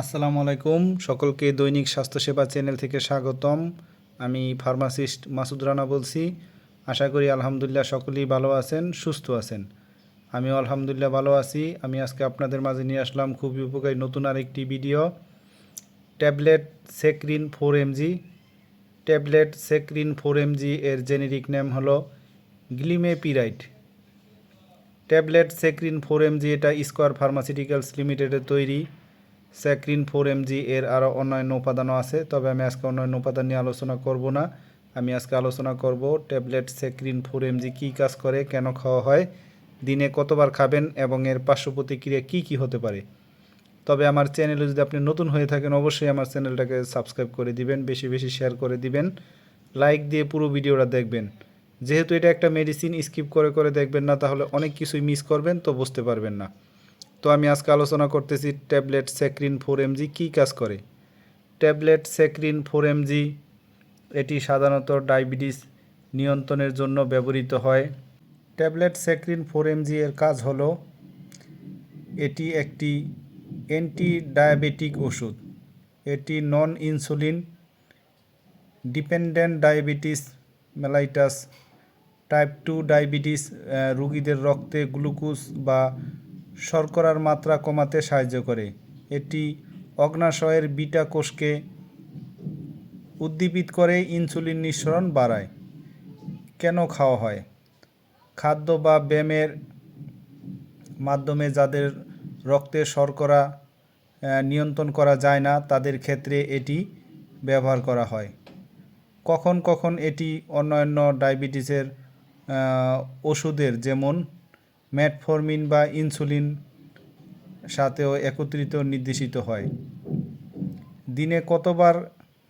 আসসালামু আলাইকুম। সকলকে দৈনিক স্বাস্থ্যসেবা চ্যানেল থেকে স্বাগতম। আমি ফার্মাসিস্ট মাসুদ রানা বলছি। আশা করি আলহামদুলিল্লাহ সকলেই ভালো আছেন, সুস্থ আছেন। আমিও আলহামদুলিল্লাহ ভালো আছি। আমি আজকে আপনাদের মাঝে নিয়ে আসলাম খুবই উপকারী নতুন আরেকটি video. Tablet Secrin four MG. Tablet Secrin four MG এর জেনেরিক নেম হলো glimepiride. Tablet Secrin four MG এটা স্কোয়ার ফার্মাসিউটিক্যালস লিমিটেডের তৈরি। স্যাক্রিন ফোর এমজি এর আরও অন্যান্য উপাদানও আছে, তবে আমি আজকে অন্যান্য উপাদান নিয়ে আলোচনা করব না। আমি আজকে আলোচনা করব ট্যাবলেট স্যাক্রিন ফোর এমজি কী কাজ করে, কেন খাওয়া হয়, দিনে কতবার খাবেন এবং এর পার্শ্ব প্রতিক্রিয়া কী কী হতে পারে। তবে আমার চ্যানেলে যদি আপনি নতুন হয়ে থাকেন, অবশ্যই আমার চ্যানেলটাকে সাবস্ক্রাইব করে দিবেন, বেশি বেশি শেয়ার করে দিবেন, লাইক দিয়ে পুরো ভিডিওটা দেখবেন। যেহেতু এটা একটা মেডিসিন স্কিপ করে করে দেখবেন না, তাহলে অনেক কিছুই মিস করবেন, তো বুঝতে পারবেন না। তো আমি আজকে আলোচনা করতেছি ট্যাবলেট স্যাক্রিন ফোর এমজি কী কাজ করে। ট্যাবলেট স্যাক্রিন ফোর এমজি, এটি সাধারণত ডায়াবেটিস নিয়ন্ত্রণের জন্য ব্যবহৃত হয়। ট্যাবলেট স্যাক্রিন ফোর এমজি এর কাজ হল, এটি একটি অ্যান্টি ডায়াবেটিক ওষুধ। এটি non insulin dependent diabetes, mellitus, type two diabetes রোগীদের রক্তে গ্লুকোজ বা শর্করার মাত্রা কমাতে সাহায্য করে। এটি অগ্নাশয়ের বিটা কোষকে উদ্দীপিত করে ইনসুলিন নিঃসরণ বাড়ায়। কেন খাওয়া হয়? খাদ্য বা ব্যায়ামের মাধ্যমে যাদের রক্তে শর্করা নিয়ন্ত্রণ করা যায় না, তাদের ক্ষেত্রে এটি ব্যবহার করা হয়। কখন কখন এটি অন্যান্য ডায়াবেটিসের ওষুধের, যেমন ম্যাটফরমিন বা ইনসুলিন সাথেও একত্রিত নির্দেশিত হয়। দিনে কতবার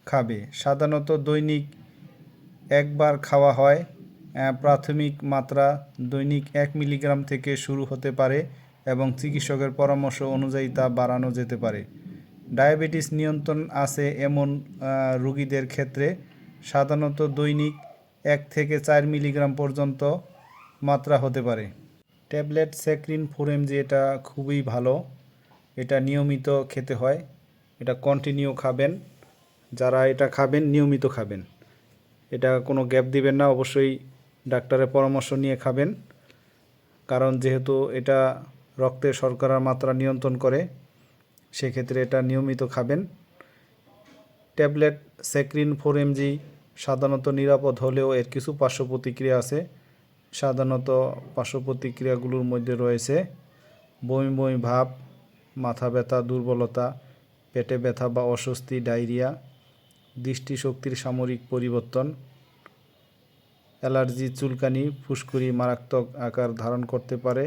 খাবে? সাধারণত দৈনিক একবার খাওয়া হয়। প্রাথমিক মাত্রা দৈনিক এক মিলিগ্রাম থেকে শুরু হতে পারে এবং চিকিৎসকের পরামর্শ অনুযায়ী তা বাড়ানো যেতে পারে। ডায়াবেটিস নিয়ন্ত্রণ আছে এমন রোগীদের ক্ষেত্রে। সাধারণত দৈনিক এক থেকে চার মিলিগ্রাম পর্যন্ত মাত্রা হতে পারে। ট্যাবলেট স্যাক্রিন ফোর এমজি এটা খুবই ভালো। এটা নিয়মিত খেতে হয়। এটা কন্টিনিউ খাবেন। যারা এটা খাবেন, নিয়মিত খাবেন। এটা কোনো গ্যাপ দিবেন না। অবশ্যই ডাক্তারের পরামর্শ নিয়ে খাবেন। কারণ যেহেতু এটা রক্তে শর্করার মাত্রা নিয়ন্ত্রণ করে, সেক্ষেত্রে এটা নিয়মিত খাবেন। ট্যাবলেট স্যাক্রিন ফোর এমজি সাধারণত নিরাপদ হলেও এর কিছু পার্শ্ব প্রতিক্রিয়া আছে। সাধারণত পার্শ্ব প্রতিক্রিয়াগুলোর মধ্যে রয়েছে বমি বমি ভাব, মাথা ব্যথা, দুর্বলতা, পেটে ব্যথা বা অস্বস্তি, ডায়রিয়া, দৃষ্টিশক্তির সামরিক পরিবর্তন, অ্যালার্জি, চুলকানি, ফুসকুড়ি মারাত্মক আকার ধারণ করতে পারে।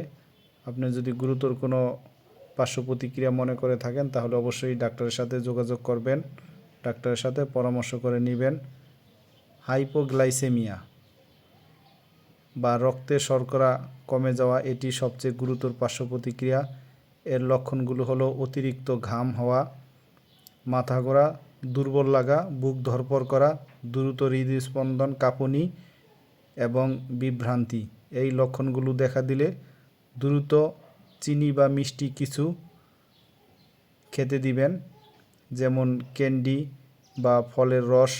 আপনি যদি গুরুতর কোনো পার্শ্ব প্রতিক্রিয়া মনে করে থাকেন, তাহলে অবশ্যই ডাক্তারের সাথে যোগাযোগ করবেন। ডাক্তারের সাথে পরামর্শ করে নেবেন। হাইপোগ্লাইসেমিয়া বা রক্তে শর্করা কমে যাওয়া এটি সবচেয়ে গুরুতর পার্শ্ব প্রতিক্রিয়া এর লক্ষণগুলো হলো অতিরিক্ত ঘাম হওয়া, মাথা ঘোরা, দুর্বল লাগা, বুক ধরপড় করা, দ্রুত হৃদস্পন্দন, কাঁপুনি এবং বিভ্রান্তি। এই লক্ষণগুলো দেখা দিলে দ্রুত চিনি বা মিষ্টি কিছু খেতে দিবেন, যেমন ক্যান্ডি বা ফলের রস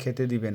খেতে দিবেন।